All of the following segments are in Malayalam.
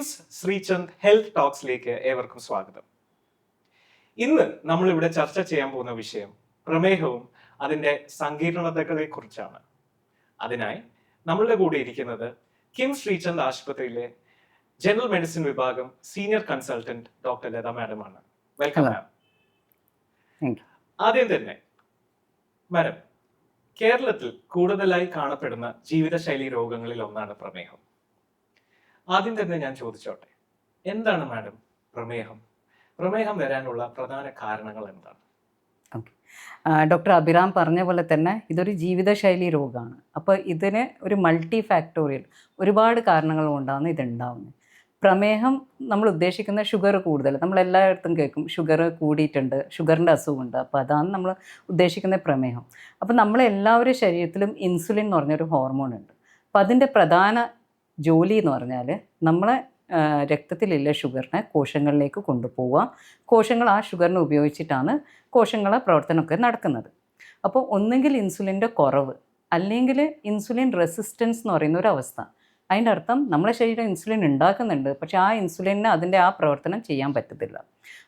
കിംസ് ശ്രീചന്ദ് ഹെൽത്ത് ടോക്സിലേക്ക് ഏവർക്കും സ്വാഗതം. ഇന്ന് നമ്മൾ ഇവിടെ ചർച്ച ചെയ്യാൻ പോകുന്ന വിഷയം പ്രമേഹവും അതിന്റെ സങ്കീർണതകളെ കുറിച്ചാണ് അതിനായി നമ്മളുടെ കൂടെ ഇരിക്കുന്നത് കിംസ് ശ്രീചന്ദ് ആശുപത്രിയിലെ ജനറൽ മെഡിസിൻ വിഭാഗം senior consultant doctor Latha madam ആണ് വെൽക്കം. മാം ആദ്യം തന്നെ മാഡം കേരളത്തിൽ കൂടുതലായി കാണപ്പെടുന്ന ജീവിതശൈലി രോഗങ്ങളിൽ ഒന്നാണ് പ്രമേഹം. ആദ്യം തന്നെ ഞാൻ ചോദിച്ചോട്ടെ എന്താണ് മാഡം പ്രമേഹം? പ്രമേഹം വരാനുള്ള പ്രധാന കാരണങ്ങൾ എന്താണ്? ഡോക്ടർ അഭിറാം പറഞ്ഞ പോലെ തന്നെ ഇതൊരു ജീവിതശൈലി രോഗമാണ്. അപ്പോൾ ഇതിന് ഒരു മൾട്ടി ഫാക്ടോറിയൽ ഒരുപാട് കാരണങ്ങൾ കൊണ്ടാണ് ഇതുണ്ടാവുന്നത് പ്രമേഹം നമ്മൾ ഉദ്ദേശിക്കുന്ന ഷുഗർ കൂടുതൽ. നമ്മൾ എല്ലായിടത്തും കേൾക്കും ഷുഗർ കൂടിയിട്ടുണ്ട് ഷുഗറിന്റെ അസുഖമുണ്ട്. അപ്പോൾ അതാണ് നമ്മൾ ഉദ്ദേശിക്കുന്ന പ്രമേഹം. അപ്പോൾ നമ്മളെല്ലാവരുടെ ശരീരത്തിലും ഇൻസുലിൻ എന്ന് പറഞ്ഞൊരു ഹോർമോൺ ഉണ്ട്. അപ്പോൾ അതിന്റെ പ്രധാന ജോലി എന്ന് പറഞ്ഞാൽ നമ്മളെ രക്തത്തിലുള്ള ഷുഗറിനെ കോശങ്ങളിലേക്ക് കൊണ്ടുപോവുക. കോശങ്ങൾ ആ ഷുഗറിനെ ഉപയോഗിച്ചിട്ടാണ് കോശങ്ങളെ പ്രവർത്തനമൊക്കെ നടക്കുന്നത്. അപ്പോൾ ഒന്നുകിൽ ഇൻസുലിന്റെ കുറവ് അല്ലെങ്കിൽ ഇൻസുലിൻ റെസിസ്റ്റൻസ് എന്ന് പറയുന്ന ഒരു അവസ്ഥ. അതിന്റെ അർത്ഥം നമ്മുടെ ശരീരം ഇൻസുലിൻ ഉണ്ടാക്കുന്നുണ്ട് പക്ഷേ ആ ഇൻസുലിന് അതിന്റെ ആ പ്രവർത്തനം ചെയ്യാൻ പറ്റത്തില്ല.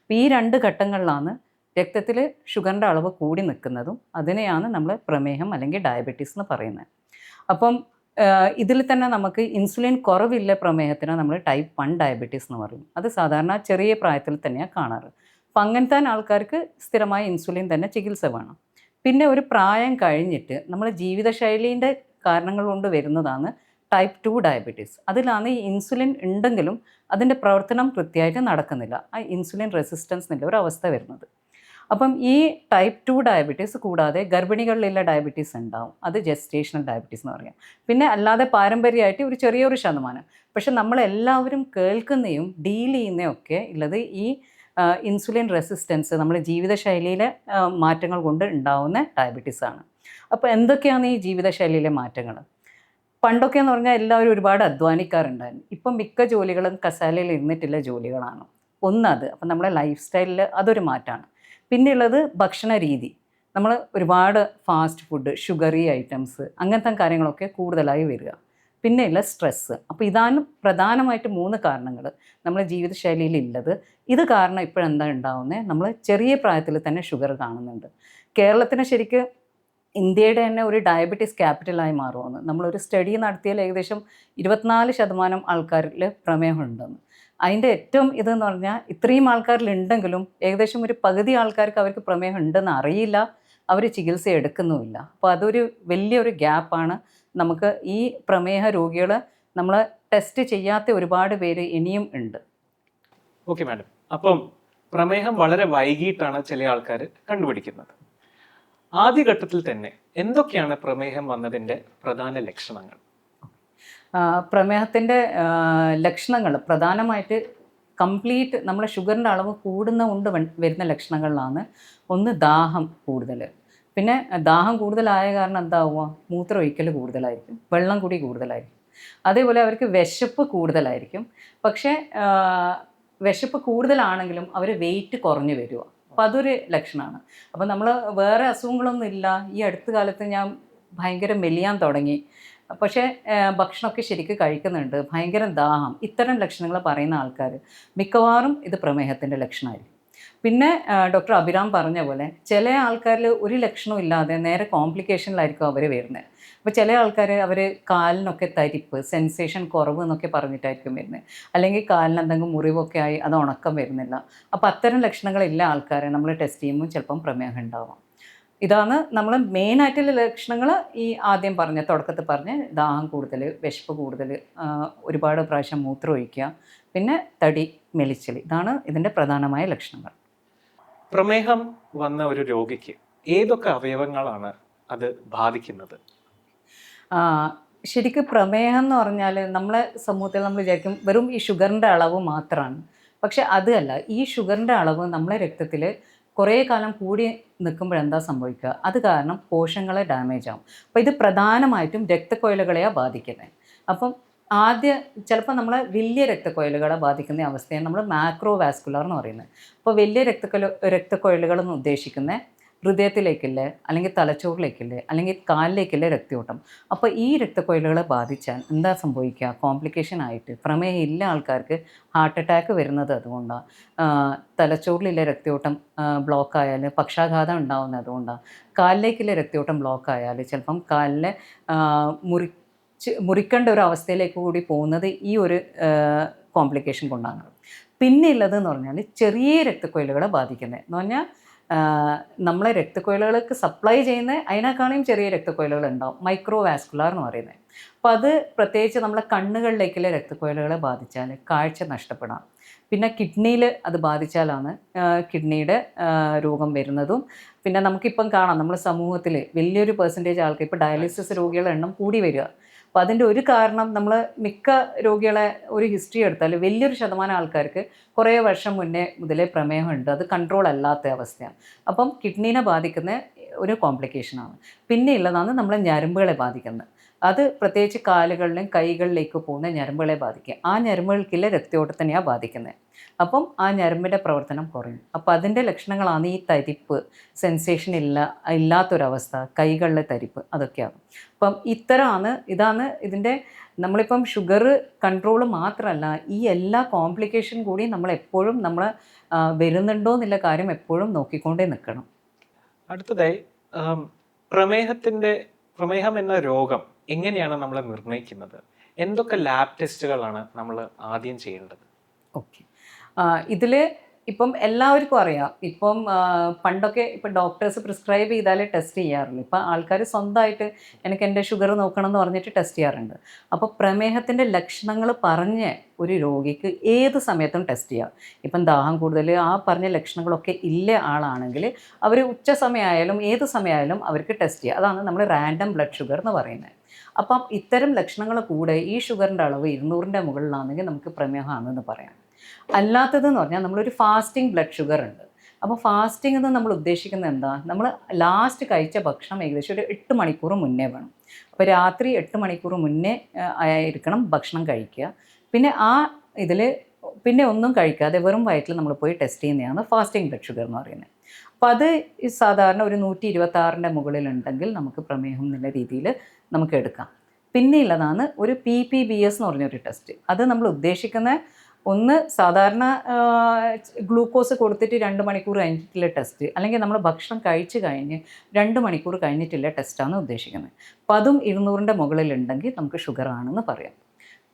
അപ്പോൾ ഈ രണ്ട് ഘട്ടങ്ങളിലാണ് രക്തത്തിൽ ഷുഗറിന്റെ അളവ് കൂടി നിൽക്കുന്നതും അതിനെയാണ് നമ്മൾ പ്രമേഹം അല്ലെങ്കിൽ ഡയബറ്റീസ് എന്ന് പറയുന്നത്. അപ്പം ഇതിൽ തന്നെ നമുക്ക് ഇൻസുലിൻ കുറവില്ല പ്രമേഹത്തിന് നമ്മൾ ടൈപ്പ് വൺ ഡയബറ്റീസ് എന്ന് പറയും. അത് സാധാരണ ചെറിയ പ്രായത്തിൽ തന്നെയാണ് കാണാറ്. അപ്പം അങ്ങനത്തെ ആൾക്കാർക്ക് സ്ഥിരമായ ഇൻസുലിൻ തന്നെ ചികിത്സ വേണം. പിന്നെ ഒരു പ്രായം കഴിഞ്ഞിട്ട് നമ്മൾ ജീവിതശൈലീന്റെ കാരണങ്ങൾ കൊണ്ട് വരുന്നതാണ് ടൈപ്പ് ടു ഡയബറ്റീസ് അതിലാണ് ഈ ഇൻസുലിൻ ഉണ്ടെങ്കിലും അതിന്റെ പ്രവർത്തനം കൃത്യമായിട്ട് നടക്കുന്നില്ല. ആ ഇൻസുലിൻ റെസിസ്റ്റൻസ് എന്നുള്ള ഒരു അവസ്ഥ വരുന്നത്. അപ്പം ഈ ടൈപ്പ് ടു ഡയബറ്റീസ് കൂടാതെ ഗർഭിണികളിലുള്ള ഡയബറ്റീസ് ഉണ്ടാവും. അത് ജെസ്റ്റേഷണൽ ഡയബറ്റീസ് എന്ന് പറയാം. പിന്നെ അല്ലാതെ പാരമ്പര്യമായിട്ട് ഒരു ചെറിയൊരു ശതമാനം. പക്ഷെ നമ്മളെല്ലാവരും കേൾക്കുന്നതും ഡീൽ ചെയ്യുന്നതും ഒക്കെ ഉള്ളത് ഈ ഇൻസുലിൻ റെസിസ്റ്റൻസ് നമ്മുടെ ജീവിതശൈലിയിലെ മാറ്റങ്ങൾ കൊണ്ട് ഉണ്ടാവുന്ന ഡയബറ്റീസ് ആണ്. അപ്പോൾ എന്തൊക്കെയാണ് ഈ ജീവിതശൈലിയിലെ മാറ്റങ്ങൾ? പണ്ടൊക്കെ എന്ന് പറഞ്ഞാൽ എല്ലാവരും ഒരുപാട് അധ്വാനിക്കാറുണ്ടായിരുന്നു. ഇപ്പം മിക്ക ജോലികളും കസാലയിൽ ഇരുന്നിട്ടുള്ള ജോലികളാണ്. ഒന്നത് അപ്പം നമ്മുടെ ലൈഫ് സ്റ്റൈലിൽ അതൊരു മാറ്റമാണ്. പിന്നെയുള്ളത് ഭക്ഷണ രീതി നമ്മൾ ഒരുപാട് ഫാസ്റ്റ് ഫുഡ് ഷുഗറി ഐറ്റംസ് അങ്ങനത്തെ കാര്യങ്ങളൊക്കെ കൂടുതലായി വരിക. പിന്നെയുള്ള സ്ട്രെസ്സ് അപ്പോൾ ഇതാണ് പ്രധാനമായിട്ട് മൂന്ന് കാരണങ്ങൾ നമ്മുടെ ജീവിതശൈലിയിൽ ഉള്ളത് ഇത് കാരണം ഇപ്പോഴെന്താ ഉണ്ടാവുന്നത് നമ്മൾ ചെറിയ പ്രായത്തിൽ തന്നെ ഷുഗർ കാണുന്നുണ്ട്. കേരളത്തിന് ശരിക്ക് ഇന്ത്യയുടെ തന്നെ ഒരു ഡയബറ്റീസ് ക്യാപിറ്റലായി മാറുമെന്ന് നമ്മളൊരു സ്റ്റഡി നടത്തിയാൽ ഏകദേശം ഇരുപത്തിനാല് ശതമാനം ആൾക്കാരിൽ പ്രമേഹം ഉണ്ടെന്ന് അതിന്റെ ഏറ്റവും ഇതെന്ന് പറഞ്ഞാൽ ഇത്രയും ആൾക്കാരിലുണ്ടെങ്കിലും ഏകദേശം ഒരു പകുതി ആൾക്കാർക്ക് അവർക്ക് പ്രമേഹം ഉണ്ടെന്ന് അറിയില്ല. അവർ ചികിത്സ എടുക്കുന്നുമില്ല. അപ്പോൾ അതൊരു വലിയൊരു ഗ്യാപ്പാണ്. നമുക്ക് ഈ പ്രമേഹ രോഗികൾ നമ്മൾ ടെസ്റ്റ് ചെയ്യാത്ത ഒരുപാട് പേര് ഇനിയും ഉണ്ട്. Okay madam. അപ്പം പ്രമേഹം വളരെ വൈകിട്ടാണ് ചില ആൾക്കാർ കണ്ടുപിടിക്കുന്നത്. ആദ്യഘട്ടത്തിൽ തന്നെ എന്തൊക്കെയാണ് പ്രമേഹം വന്നതിന്റെ പ്രധാന ലക്ഷണങ്ങൾ? പ്രമേഹത്തിന്റെ ലക്ഷണങ്ങൾ പ്രധാനമായിട്ട് കംപ്ലീറ്റ് നമ്മളെ ഷുഗറിന്റെ അളവ് കൂടുന്ന കൊണ്ട് വരുന്ന ലക്ഷണങ്ങളിലാണ്. ഒന്ന് ദാഹം കൂടുതൽ പിന്നെ ദാഹം കൂടുതലായ കാരണം എന്താവുക മൂത്രം ഒഴിക്കൽ കൂടുതലായിരിക്കും വെള്ളം കൂടി കൂടുതലായിരിക്കും. അതേപോലെ അവർക്ക് വിശപ്പ് കൂടുതലായിരിക്കും. പക്ഷേ വിശപ്പ് കൂടുതലാണെങ്കിലും അവർ വെയിറ്റ് കുറഞ്ഞു വരിക അപ്പോൾ അതൊരു ലക്ഷണമാണ് അപ്പോൾ നമ്മൾ വേറെ അസുഖങ്ങളൊന്നും ഇല്ല. ഈ അടുത്ത കാലത്ത് ഞാൻ ഭയങ്കര മെലിയാൻ തുടങ്ങി. പക്ഷേ ഭക്ഷണമൊക്കെ ശരിക്കും കഴിക്കുന്നുണ്ട്. ഭയങ്കര ദാഹം. ഇത്തരം ലക്ഷണങ്ങൾ പറയുന്ന ആൾക്കാർ മിക്കവാറും ഇത് പ്രമേഹത്തിന്റെ ലക്ഷണമായിരിക്കും പിന്നെ ഡോക്ടർ അഭിരാം പറഞ്ഞ പോലെ ചില ആൾക്കാരിൽ ഒരു ലക്ഷണവും ഇല്ലാതെ നേരെ കോംപ്ലിക്കേഷനിലായിരിക്കും അവർ വരുന്നത്. അപ്പോൾ ചില ആൾക്കാർ അവർ കാലിനൊക്കെ തരിപ്പ് സെൻസേഷൻ കുറവ് എന്നൊക്കെ പറഞ്ഞിട്ടായിരിക്കും വരുന്നത്. അല്ലെങ്കിൽ കാലിന് എന്തെങ്കിലും മുറിവൊക്കെ ആയി അത് ഉണക്കം വരുന്നില്ല. അപ്പോൾ അത്തരം ലക്ഷണങ്ങളില്ല ആൾക്കാരെ. നമ്മൾ ടെസ്റ്റ് ചെയ്യുമ്പോൾ ചിലപ്പം പ്രമേഹം ഉണ്ടാവാം. ഇതാണ് നമ്മൾ മെയിനായിട്ടുള്ള ലക്ഷണങ്ങൾ ഈ ആദ്യം പറഞ്ഞ തുടക്കത്തിൽ പറഞ്ഞ ദാഹം കൂടുതൽ വിശപ്പ് കൂടുതൽ ഒരുപാട് പ്രാവശ്യം മൂത്രം ഒഴിക്കുക പിന്നെ തടി മെലിച്ചൽ ഇതാണ് ഇതിന്റെ പ്രധാനമായ ലക്ഷണങ്ങൾ. പ്രമേഹം വന്ന ഒരു രോഗിക്ക് ഏതൊക്കെ അവയവങ്ങളാണ് അത് ബാധിക്കുന്നത്? ശരിക്കും പ്രമേഹം എന്ന് പറഞ്ഞാൽ നമ്മളെ സമൂഹത്തിൽ നമ്മൾ വിചാരിക്കും വെറും ഈ ഷുഗറിന്റെ അളവ് മാത്രമാണ് പക്ഷെ അതല്ല ഈ ഷുഗറിന്റെ അളവ് നമ്മളെ രക്തത്തിൽ കുറേ കാലം കൂടി നിൽക്കുമ്പോഴെന്താ സംഭവിക്കുക? അത് കാരണം കോശങ്ങളെ ഡാമേജ് ആവും. അപ്പോൾ ഇത് പ്രധാനമായിട്ടും രക്തക്കൊയലുകളെയാണ് ബാധിക്കുന്നത് അപ്പം ആദ്യ ചിലപ്പോൾ നമ്മളെ വലിയ രക്തക്കൊയലുകളെ ബാധിക്കുന്ന അവസ്ഥയാണ് നമ്മൾ മാക്രോ വാസ്കുലർ എന്ന് പറയുന്നത്. അപ്പോൾ വലിയ രക്തക്കൊല രക്തക്കൊഴലുകൾ എന്ന് ഉദ്ദേശിക്കുന്നത് ഹൃദയത്തിലേക്കില്ലേ? അല്ലെങ്കിൽ തലച്ചോറിലേക്കില്ലേ? അല്ലെങ്കിൽ കാലിലേക്കില്ലേ രക്തയോട്ടം? അപ്പോൾ ഈ രക്തക്കൊഴലുകളെ ബാധിച്ചാൽ എന്താ സംഭവിക്കുക? കോംപ്ലിക്കേഷൻ ആയിട്ട്. പ്രമേഹം ഇല്ല ആൾക്കാർക്ക് ഹാർട്ട് അറ്റാക്ക് വരുന്നത് അതുകൊണ്ടാണ് തലച്ചോറിലെ രക്തയോട്ടം ബ്ലോക്ക് ആയാൽ പക്ഷാഘാതം ഉണ്ടാവുന്നത് അതുകൊണ്ടാണ് കാലിലേക്കുള്ള രക്തയോട്ടം ബ്ലോക്ക് ആയാൽ ചിലപ്പം കാലിലെ മുറി മുറിക്കേണ്ട ഒരു അവസ്ഥയിലേക്ക് കൂടി പോകുന്നത് ഈ ഒരു കോംപ്ലിക്കേഷൻ കൊണ്ടാണ്. പിന്നെ ഉള്ളത് എന്ന് പറഞ്ഞാൽ ചെറിയ രക്തക്കൊഴലുകളെ ബാധിക്കുന്നത്. എന്ന് പറഞ്ഞാൽ നമ്മളെ രക്തക്കൊയിലുകൾക്ക് സപ്ലൈ ചെയ്യുന്ന അതിനേക്കാളും ചെറിയ രക്തക്കൊയിലുകൾ ഉണ്ടാവും മൈക്രോ വാസ്കുലാർ എന്ന് പറയുന്നത്. അപ്പോൾ അത് പ്രത്യേകിച്ച് നമ്മളെ കണ്ണുകളിലേക്കുള്ള രക്തക്കൊഴലുകളെ ബാധിച്ചാൽ കാഴ്ച നഷ്ടപ്പെടാം. പിന്നെ കിഡ്നിയിൽ അത് ബാധിച്ചാലാണ് കിഡ്നിയുടെ രോഗം വരുന്നതും. പിന്നെ നമുക്കിപ്പം കാണാം നമ്മുടെ സമൂഹത്തിൽ വലിയൊരു പെർസെന്റേജ് ആൾക്ക് ഇപ്പോൾ ഡയാലിസിസ് രോഗികളുടെ എണ്ണം കൂടി വരിക. അപ്പോൾ അതിന്റെ ഒരു കാരണം നമ്മൾ മിക്ക രോഗികളെ ഒരു ഹിസ്റ്ററി എടുത്താൽ വലിയൊരു ശതമാനം ആൾക്കാർക്ക് കുറേ വർഷം മുന്നേ മുതലേ പ്രമേഹമുണ്ട്. അത് കൺട്രോൾ അല്ലാത്ത അവസ്ഥയാണ്. അപ്പം കിഡ്നീനെ ബാധിക്കുന്ന ഒരു കോംപ്ലിക്കേഷനാണ് പിന്നെ ഉള്ളതാണ് നമ്മളെ ഞരമ്പുകളെ ബാധിക്കുന്നത്. അത് പ്രത്യേകിച്ച് കാലുകളിലും കൈകളിലേക്ക് പോകുന്ന ഞരമ്പുകളെ ബാധിക്കുക ആ ഞരമ്പുകൾക്കില്ല രക്തയോട്ടത്തിനെയാണ് ബാധിക്കുന്നത്. അപ്പം ആ ഞരമ്പിന്റെ പ്രവർത്തനം കുറയും. അപ്പോൾ അതിന്റെ ലക്ഷണങ്ങളാണ് ഈ തരിപ്പ് സെൻസേഷൻ ഇല്ല ഇല്ലാത്തൊരവസ്ഥ കൈകളിലെ തരിപ്പ് അതൊക്കെയാണ്. അപ്പം ഇത്തരമാണ് ഇതാണ് ഇതിന്റെ നമ്മളിപ്പം ഷുഗർ കൺട്രോൾ മാത്രമല്ല ഈ എല്ലാ കോംപ്ലിക്കേഷൻ കൂടി നമ്മൾ എപ്പോഴും നമ്മൾ വരുന്നുണ്ടോ എന്നുള്ള കാര്യം എപ്പോഴും നോക്കിക്കൊണ്ടേ നിൽക്കണം. അടുത്തതായി പ്രമേഹത്തിന്റെ പ്രമേഹം എന്ന രോഗം എങ്ങനെയാണ് നമ്മൾ നിർണയിക്കുന്നത്? എന്തൊക്കെ ലാബ് ടെസ്റ്റുകളാണ് നമ്മൾ ആദ്യം ചെയ്യേണ്ടത്? ഓക്കെ. ഇതിൽ ഇപ്പം എല്ലാവർക്കും അറിയാം. ഇപ്പം പണ്ടൊക്കെ ഇപ്പം ഡോക്ടേഴ്സ് പ്രിസ്ക്രൈബ് ചെയ്താലേ ടെസ്റ്റ് ചെയ്യാറുള്ളൂ. ഇപ്പം ആൾക്കാർ സ്വന്തമായിട്ട് എനിക്ക് എന്റെ ഷുഗർ നോക്കണം എന്ന് പറഞ്ഞിട്ട് ടെസ്റ്റ് ചെയ്യാറുണ്ട്. അപ്പോൾ പ്രമേഹത്തിന്റെ ലക്ഷണങ്ങൾ പറഞ്ഞ് ഒരു രോഗിക്ക് ഏത് സമയത്തും ടെസ്റ്റ് ചെയ്യാം. ഇപ്പം ദാഹം കൂടുതൽ ആ പറഞ്ഞ ലക്ഷണങ്ങളൊക്കെ ഇല്ല ആളാണെങ്കിൽ അവർ ഉച്ച സമയമായാലും ഏത് സമയമായാലും അവർക്ക് ടെസ്റ്റ് ചെയ്യാം. അതാണ് നമ്മൾ റാൻഡം ബ്ലഡ് ഷുഗർ എന്ന് പറയുന്നത്. അപ്പം ഇത്തരം ലക്ഷണങ്ങൾ കൂടെ ഈ ഷുഗറിന്റെ അളവ് ഇരുന്നൂറിന്റെ മുകളിലാണെങ്കിൽ നമുക്ക് പ്രമേഹമാണെന്ന് പറയാം. അല്ലാത്തതെന്ന് പറഞ്ഞാൽ നമ്മളൊരു ഫാസ്റ്റിംഗ് ബ്ലഡ് ഷുഗർ ഉണ്ട് അപ്പോൾ ഫാസ്റ്റിംഗ് എന്ന് നമ്മൾ ഉദ്ദേശിക്കുന്നത് എന്താ? നമ്മൾ ലാസ്റ്റ് കഴിച്ച ഭക്ഷണം ഏകദേശം ഒരു എട്ട് മണിക്കൂർ മുന്നേ വേണം. അപ്പോൾ രാത്രി എട്ട് മണിക്കൂർ മുന്നേ ആയിരിക്കണം ഭക്ഷണം കഴിക്കുക. പിന്നെ ആ ഇതിൽ പിന്നെ ഒന്നും കഴിക്കാതെ വെറും വയറ്റിൽ നമ്മൾ പോയി ടെസ്റ്റ് ചെയ്യുന്നതാണ് ഫാസ്റ്റിംഗ് ബ്ലഡ് ഷുഗർ എന്ന് പറയുന്നത്. അപ്പോൾ അത് സാധാരണ ഒരു നൂറ്റി ഇരുപത്താറിന്റെ മുകളിലുണ്ടെങ്കിൽ നമുക്ക് പ്രമേഹം എന്നുള്ള രീതിയിൽ നമുക്ക് എടുക്കാം. പിന്നെ ഉള്ളതാണ് ഒരു പി പി ബി എസ് എന്ന് പറഞ്ഞൊരു ടെസ്റ്റ് അത് നമ്മൾ ഉദ്ദേശിക്കുന്ന ഒന്ന് സാധാരണ ഗ്ലൂക്കോസ് കൊടുത്തിട്ട് രണ്ട് മണിക്കൂർ കഴിഞ്ഞിട്ടുള്ള ടെസ്റ്റ് അല്ലെങ്കിൽ നമ്മൾ ഭക്ഷണം കഴിച്ച് കഴിഞ്ഞ് രണ്ട് മണിക്കൂർ കഴിഞ്ഞിട്ടുള്ള ടെസ്റ്റാണ് ഉദ്ദേശിക്കുന്നത്. അപ്പം അതും ഇരുന്നൂറിന്റെ മുകളിലുണ്ടെങ്കിൽ നമുക്ക് ഷുഗർ ആണെന്ന് പറയാം.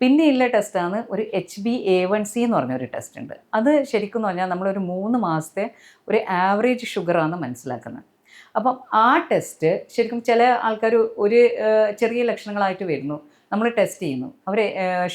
പിന്നെ ഉള്ള ടെസ്റ്റാണ് ഒരു H B A one C എന്ന് പറഞ്ഞൊരു ടെസ്റ്റ് ഉണ്ട്. അത് ശരിക്കും പറഞ്ഞാൽ നമ്മളൊരു മൂന്ന് മാസത്തെ ഒരു ആവറേജ് ഷുഗറാണ് മനസ്സിലാക്കുന്നത്. അപ്പം ആ ടെസ്റ്റ് ശരിക്കും ചില ആൾക്കാർ ഒരു ചെറിയ ലക്ഷണങ്ങളായിട്ട് വരുന്നു. നമ്മൾ ടെസ്റ്റ് ചെയ്യുന്നു. അവർ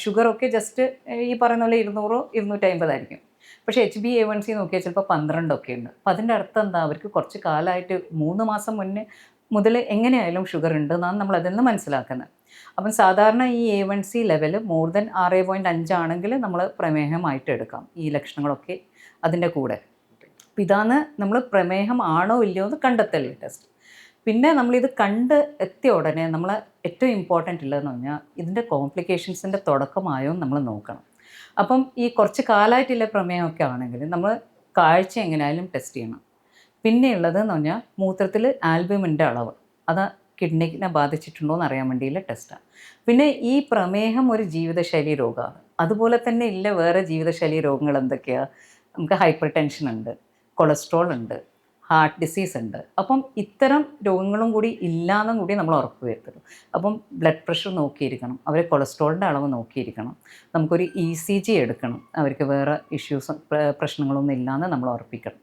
ഷുഗറൊക്കെ ജസ്റ്റ് ഈ പറയുന്ന പോലെ ഇരുന്നൂറോ ഇരുന്നൂറ്റി അമ്പതായിരിക്കും പക്ഷേ H B A one C നോക്കിയാൽ ചിലപ്പോൾ പന്ത്രണ്ടൊക്കെ ഉണ്ട്. അപ്പം അതിന്റെ അർത്ഥം എന്താ? അവർക്ക് കുറച്ച് കാലമായിട്ട് മൂന്ന് മാസം മുന്നേ മുതൽ എങ്ങനെയായാലും ഷുഗർ ഉണ്ട് ഉണ്ടെന്നാണ് നമ്മൾ അതിൽ നിന്ന് മനസ്സിലാക്കുന്നത്. അപ്പം സാധാരണ ഈ A one C level more than ആറ് പോയിന്റ് അഞ്ചാണെങ്കിൽ നമ്മൾ പ്രമേഹമായിട്ട് എടുക്കാം ഈ ലക്ഷണങ്ങളൊക്കെ അതിന്റെ കൂടെ. ഇതാണ് നമ്മൾ പ്രമേഹം ആണോ ഇല്ലയോ എന്ന് കണ്ടെത്തല്ലേ ടെസ്റ്റ് പിന്നെ നമ്മളിത് കണ്ട് എത്തിയ ഉടനെ നമ്മൾ ഏറ്റവും ഇമ്പോർട്ടന്റ് ഉള്ളതെന്ന് പറഞ്ഞാൽ ഇതിന്റെ കോംപ്ലിക്കേഷൻസിന്റെ തുടക്കമായോ നമ്മൾ നോക്കണം. അപ്പം ഈ കുറച്ച് കാലമായിട്ടുള്ള പ്രമേഹമൊക്കെ ആണെങ്കിൽ നമ്മൾ കാഴ്ച എങ്ങനെയായാലും ടെസ്റ്റ് ചെയ്യണം. പിന്നെ ഉള്ളതെന്ന് പറഞ്ഞാൽ മൂത്രത്തിൽ ആൽബ്യൂമിന്റെ അളവ്. അത് കിഡ്നിനെ ബാധിച്ചിട്ടുണ്ടോ എന്ന് അറിയാൻ വേണ്ടിയുള്ള ടെസ്റ്റാണ് പിന്നെ ഈ പ്രമേഹം ഒരു ജീവിതശൈലി രോഗമാണ്. അതുപോലെ തന്നെ ഇല്ല വേറെ ജീവിതശൈലി രോഗങ്ങൾ എന്തൊക്കെയാണ് നമുക്ക് ഹൈപ്പർ ടെൻഷൻ ഉണ്ട്. കൊളസ്ട്രോൾ ഉണ്ട് ഹാർട്ട് ഡിസീസ് ഉണ്ട്. അപ്പം ഇത്തരം രോഗങ്ങളും കൂടി ഇല്ലാന്നും കൂടി നമ്മൾ ഉറപ്പ് വരുത്തുള്ളൂ അപ്പം ബ്ലഡ് പ്രഷർ നോക്കിയിരിക്കണം അവർ കൊളസ്ട്രോളിന്റെ അളവ് നോക്കിയിരിക്കണം. നമുക്കൊരു ഇ സി ജി എടുക്കണം അവർക്ക് വേറെ ഇഷ്യൂസ് പ്രശ്നങ്ങളൊന്നും ഇല്ലാന്ന് നമ്മൾ ഉറപ്പിക്കണം.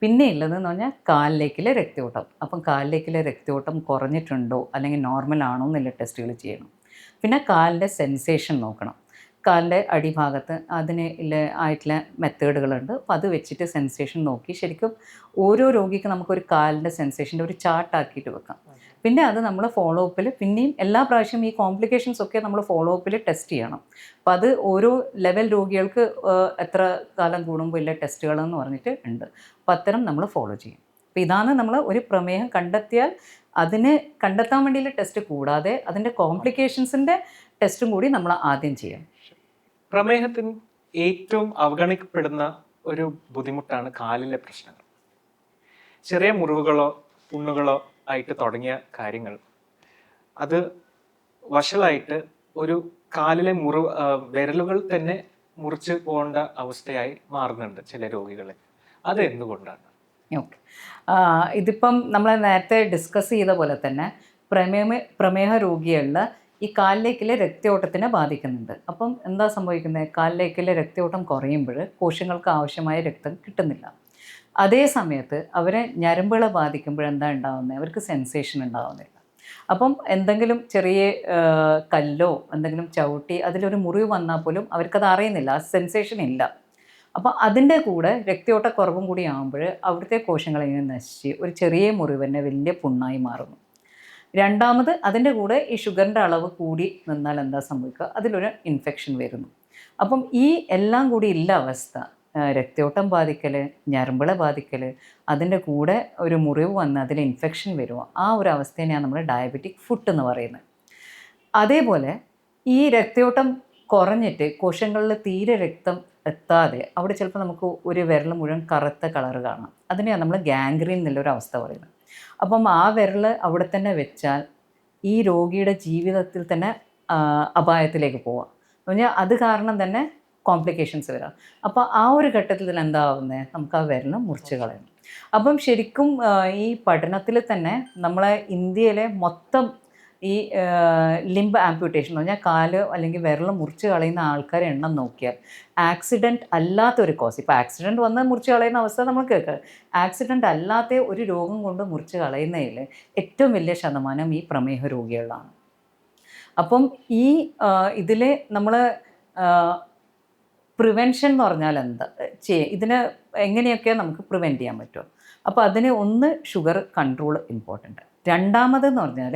പിന്നെ ഉള്ളതെന്ന് പറഞ്ഞാൽ കാലിലേക്കിലെ രക്തയോട്ടം. അപ്പം കാലിലേക്കിലെ രക്തയോട്ടം കുറഞ്ഞിട്ടുണ്ടോ അല്ലെങ്കിൽ നോർമൽ ആണോ എന്നുള്ള ടെസ്റ്റുകൾ ചെയ്യണം. പിന്നെ കാലിന്റെ സെൻസേഷൻ നോക്കണം. കാലിന്റെ അടിഭാഗത്ത് അതിന് ആയിട്ടുള്ള മെത്തേഡുകളുണ്ട്. അപ്പോൾ അത് വെച്ചിട്ട് സെൻസേഷൻ നോക്കി ശരിക്കും ഓരോ രോഗിക്ക് നമുക്കൊരു കാലിന്റെ സെൻസേഷന്റെ ഒരു ചാർട്ടാക്കിയിട്ട് വെക്കാം. പിന്നെ അത് നമ്മൾ ഫോളോ അപ്പിൽ പിന്നെയും എല്ലാ പ്രാവശ്യവും ഈ കോംപ്ലിക്കേഷൻസ് ഒക്കെ നമ്മൾ ഫോളോ അപ്പിൽ ടെസ്റ്റ് ചെയ്യണം. അപ്പോൾ അത് ഓരോ ലെവൽ രോഗികൾക്ക് എത്ര കാലം കൂടുമ്പോൾ ഇല്ല ടെസ്റ്റുകളെന്ന് പറഞ്ഞിട്ട് ഉണ്ട്. അപ്പോൾ അത്തരം നമ്മൾ ഫോളോ ചെയ്യും. അപ്പോൾ ഇതാണ് നമ്മൾ ഒരു പ്രമേഹം കണ്ടെത്തിയാൽ അതിന് കണ്ടെത്താൻ വേണ്ടിയുള്ള ടെസ്റ്റ് കൂടാതെ അതിന്റെ കോംപ്ലിക്കേഷൻസിന്റെ ടെസ്റ്റും കൂടി നമ്മൾ ആദ്യം ചെയ്യണം. പ്രമേഹത്തിന് ഏറ്റവും അവഗണിക്കപ്പെടുന്ന ഒരു ബുദ്ധിമുട്ടാണ് കാലിലെ പ്രശ്നങ്ങൾ. ചെറിയ മുറിവുകളോ പുണ്ണുകളോ ആയിട്ട് തുടങ്ങിയ കാര്യങ്ങൾ. അത് വഷളായിട്ട് ഒരു കാലിലെ മുറി വിരലുകൾ തന്നെ മുറിച്ച് പോകേണ്ട അവസ്ഥയായി മാറുന്നുണ്ട് ചില രോഗികളെ. അത് എന്തുകൊണ്ടാണ് ഇതിപ്പം നമ്മൾ നേരത്തെ ഡിസ്കസ് ചെയ്ത പോലെ തന്നെ പ്രമേഹ പ്രമേഹ രോഗികളിൽ ഈ കാലിലേക്കിലെ രക്തയോട്ടത്തിനെ ബാധിക്കുന്നുണ്ട്. അപ്പം എന്താ സംഭവിക്കുന്നത്? കാലിലേക്കിലെ രക്തയോട്ടം കുറയുമ്പോൾ കോശങ്ങൾക്ക് ആവശ്യമായ രക്തം കിട്ടുന്നില്ല. അതേ സമയത്ത് അവരെ ഞരമ്പുകളെ ബാധിക്കുമ്പോൾ എന്താ ഉണ്ടാകുന്നത് അവർക്ക് സെൻസേഷൻ ഉണ്ടാവുന്നില്ല. അപ്പം എന്തെങ്കിലും ചെറിയ കല്ലോ എന്തെങ്കിലും ചവിട്ടി അതിലൊരു മുറിവ് വന്നാൽ പോലും അവർക്കത് അറിയുന്നില്ല. ആ സെൻസേഷൻ ഇല്ല. അപ്പോൾ അതിന്റെ കൂടെ രക്തയോട്ടക്കുറവും കൂടി ആകുമ്പോൾ അവിടുത്തെ കോശങ്ങൾ നശിച്ച് ഒരു ചെറിയ മുറിവ് തന്നെ വലിയ പുണ്ണായി മാറുന്നു. രണ്ടാമത് അതിന്റെ കൂടെ ഈ ഷുഗറിന്റെ അളവ് കൂടി നിന്നാൽ എന്താ സംഭവിക്കുക? അതിലൊരു ഇൻഫെക്ഷൻ വരുന്നു. അപ്പം ഈ എല്ലാം കൂടി ഇല്ല അവസ്ഥ രക്തയോട്ടം ബാധിക്കൽ ഞരമ്പുകളെ ബാധിക്കൽ അതിന്റെ കൂടെ ഒരു മുറിവ് വന്ന് അതിൽ ഇൻഫെക്ഷൻ വരുമോ ആ ഒരു അവസ്ഥേനെയാണ് നമ്മൾ ഡയബറ്റിക് ഫുഡ് എന്ന് പറയുന്നത്. അതേപോലെ ഈ രക്തയോട്ടം കുറഞ്ഞിട്ട് കോശങ്ങളിൽ തീരെ രക്തം എത്താതെ അവിടെ ചിലപ്പോൾ നമുക്ക് ഒരു വിരൽ മുഴുവൻ കറുത്ത കളർ കാണാം. അതിനെയാണ് നമ്മൾ ഗാംഗ്രീൻ എന്നുള്ളൊരു അവസ്ഥ പറയുന്നത്. അപ്പം ആ വിരൽ അവിടെ തന്നെ വെച്ചാൽ ഈ രോഗിയുടെ ജീവിതത്തിൽ തന്നെ അപായത്തിലേക്ക് പോവാം. പറഞ്ഞാൽ അത് കാരണം തന്നെ കോംപ്ലിക്കേഷൻസ് വരാം. അപ്പോൾ ആ ഒരു ഘട്ടത്തിൽ എന്താവുന്നത് നമുക്ക് ആ വിരൽ മുറിച്ച് കളയണം. അപ്പം ശരിക്കും ഈ പഠനത്തിൽ തന്നെ നമ്മളെ ഇന്ത്യയിലെ മൊത്തം ഈ ലിംബ് ആംപ്യൂട്ടേഷൻ എന്ന് പറഞ്ഞാൽ കാൽ അല്ലെങ്കിൽ വിരൽ മുറിച്ച് കളയുന്ന ആൾക്കാരെ എണ്ണം നോക്കിയാൽ ആക്സിഡന്റ് അല്ലാത്തൊരു കോസ് ഇപ്പോൾ ആക്സിഡന്റ് വന്ന് മുറിച്ച് കളയുന്ന അവസ്ഥ നമ്മൾ കേൾക്കുക ആക്സിഡന്റ് അല്ലാത്ത ഒരു രോഗം കൊണ്ട് മുറിച്ച് കളയുന്നതിൽ ഏറ്റവും വലിയ ശതമാനം ഈ പ്രമേഹ രോഗികളാണ് അപ്പം ഈ ഇതിൽ നമ്മൾ പ്രിവെൻഷൻ എന്ന് പറഞ്ഞാൽ എന്താ? ചെയ്യ ഇതിന് എങ്ങനെയൊക്കെ നമുക്ക് പ്രിവെന്റ് ചെയ്യാൻ പറ്റുമോ അപ്പോൾ അതിന് ഒന്ന് ഷുഗർ കൺട്രോൾ ഇമ്പോർട്ടന്റ്. രണ്ടാമതെന്ന് പറഞ്ഞാൽ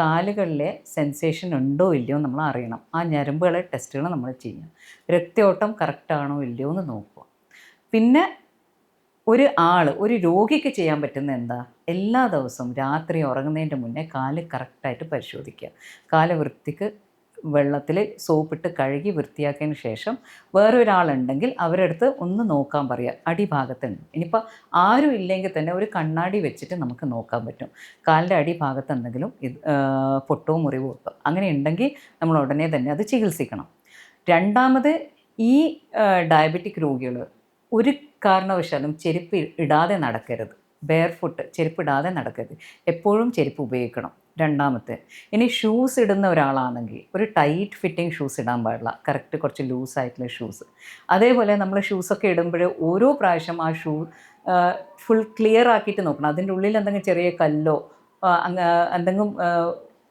കാലുകളിലെ സെൻസേഷൻ ഉണ്ടോ ഇല്ലയോ നമ്മൾ അറിയണം. ആ ഞരമ്പുകളെ ടെസ്റ്റുകൾ നമ്മൾ ചെയ്യണം രക്തയോട്ടം കറക്റ്റാണോ ഇല്ലയോ എന്ന് നോക്കുക. പിന്നെ ഒരു ആൾ ഒരു രോഗിക്ക് ചെയ്യാൻ പറ്റുന്ന എന്താ? എല്ലാ ദിവസവും രാത്രി ഉറങ്ങുന്നതിന്റെ മുന്നേ കാൽ കറക്റ്റായിട്ട് പരിശോധിക്കുക. കാൽ വൃത്തിക്ക് വെള്ളത്തിൽ സോപ്പിട്ട് കഴുകി വൃത്തിയാക്കിയതിന് ശേഷം വേറൊരാളുണ്ടെങ്കിൽ അവരടുത്ത് ഒന്ന് നോക്കാൻ പറയുക അടിഭാഗത്തുണ്ട്. ഇനിയിപ്പോൾ ആരും ഇല്ലെങ്കിൽ തന്നെ ഒരു കണ്ണാടി വെച്ചിട്ട് നമുക്ക് നോക്കാൻ പറ്റും. കാലിന്റെ അടിഭാഗത്ത് എന്തെങ്കിലും ഇത് പൊട്ടോ മുറിവോ ഇട്ടോ അങ്ങനെ ഉണ്ടെങ്കിൽ നമ്മൾ ഉടനെ തന്നെ അത് ചികിത്സിക്കണം. രണ്ടാമത് ഈ ഡയബറ്റിക് രോഗികൾ ഒരു കാരണവശാലും ചെരുപ്പ് ഇടാതെ നടക്കരുത്. ബെയർ ഫുട്ട് ചെരുപ്പിടാതെ നടക്കരുത്. എപ്പോഴും ചെരുപ്പ് ഉപയോഗിക്കണം. രണ്ടാമത്തെ ഇനി ഷൂസ് ഇടുന്ന ഒരാളാണെങ്കിൽ ഒരു ടൈറ്റ് ഫിറ്റിംഗ് ഷൂസ് ഇടാൻ പാടില്ല. കറക്റ്റ് കുറച്ച് ലൂസായിട്ടുള്ള ഷൂസ് അതേപോലെ നമ്മൾ ഷൂസൊക്കെ ഇടുമ്പോൾ ഓരോ പ്രാവശ്യം ആ ഷൂ ഫുൾ ക്ലിയർ ആക്കിയിട്ട് നോക്കണം. അതിന്റെ ഉള്ളിൽ എന്തെങ്കിലും ചെറിയ കല്ലോ എന്തെങ്കിലും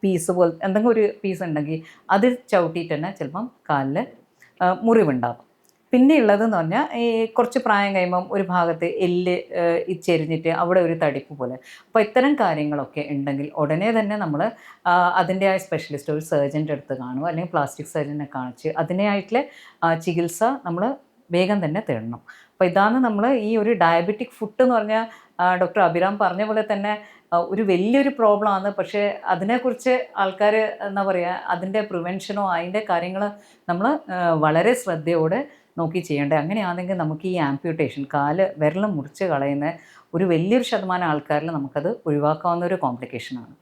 പീസ് പോലെ എന്തെങ്കിലും ഒരു പീസ് ഉണ്ടെങ്കിൽ അത് ചവിട്ടിയിട്ട് തന്നെ ചിലപ്പം കാലിൽ മുറിവുണ്ടാകും പിന്നെ ഉള്ളതെന്ന് പറഞ്ഞാൽ ഈ കുറച്ച് പ്രായം കഴിയുമ്പം ഒരു ഭാഗത്ത് എല്ല് ചെരിഞ്ഞിട്ട് അവിടെ ഒരു തടിപ്പ് പോലെ. അപ്പോൾ ഇത്തരം കാര്യങ്ങളൊക്കെ ഉണ്ടെങ്കിൽ ഉടനെ തന്നെ നമ്മൾ അതിന്റെ ആ സ്പെഷ്യലിസ്റ്റ് ഒരു സർജന്റെ അടുത്ത് കാണുക അല്ലെങ്കിൽ പ്ലാസ്റ്റിക് സർജനെ കാണിച്ച് അതിനായിട്ടുള്ള ചികിത്സ നമ്മൾ വേഗം തന്നെ തേടണം. അപ്പോൾ ഇതാണ് നമ്മൾ ഈ ഒരു ഡയബറ്റിക് ഫുഡ് എന്ന് പറഞ്ഞാൽ ഡോക്ടർ അഭിറാം പറഞ്ഞ പോലെ തന്നെ ഒരു വലിയൊരു പ്രോബ്ലമാണ് പക്ഷേ അതിനെക്കുറിച്ച് ആൾക്കാർ എന്താ പറയുക അതിന്റെ പ്രിവെൻഷനോ അതിന്റെ കാര്യങ്ങൾ നമ്മൾ വളരെ ശ്രദ്ധയോടെ നോക്കി ചെയ്യേണ്ടത് അങ്ങനെയാണെങ്കിൽ നമുക്ക് ഈ ആംപ്യൂട്ടേഷൻ കാൽ വിരൽ മുറിച്ച് കളയുന്ന ഒരു വലിയൊരു ശതമാനം ആൾക്കാരിൽ നമുക്കത് ഒഴിവാക്കാവുന്ന ഒരു കോംപ്ലിക്കേഷനാണ്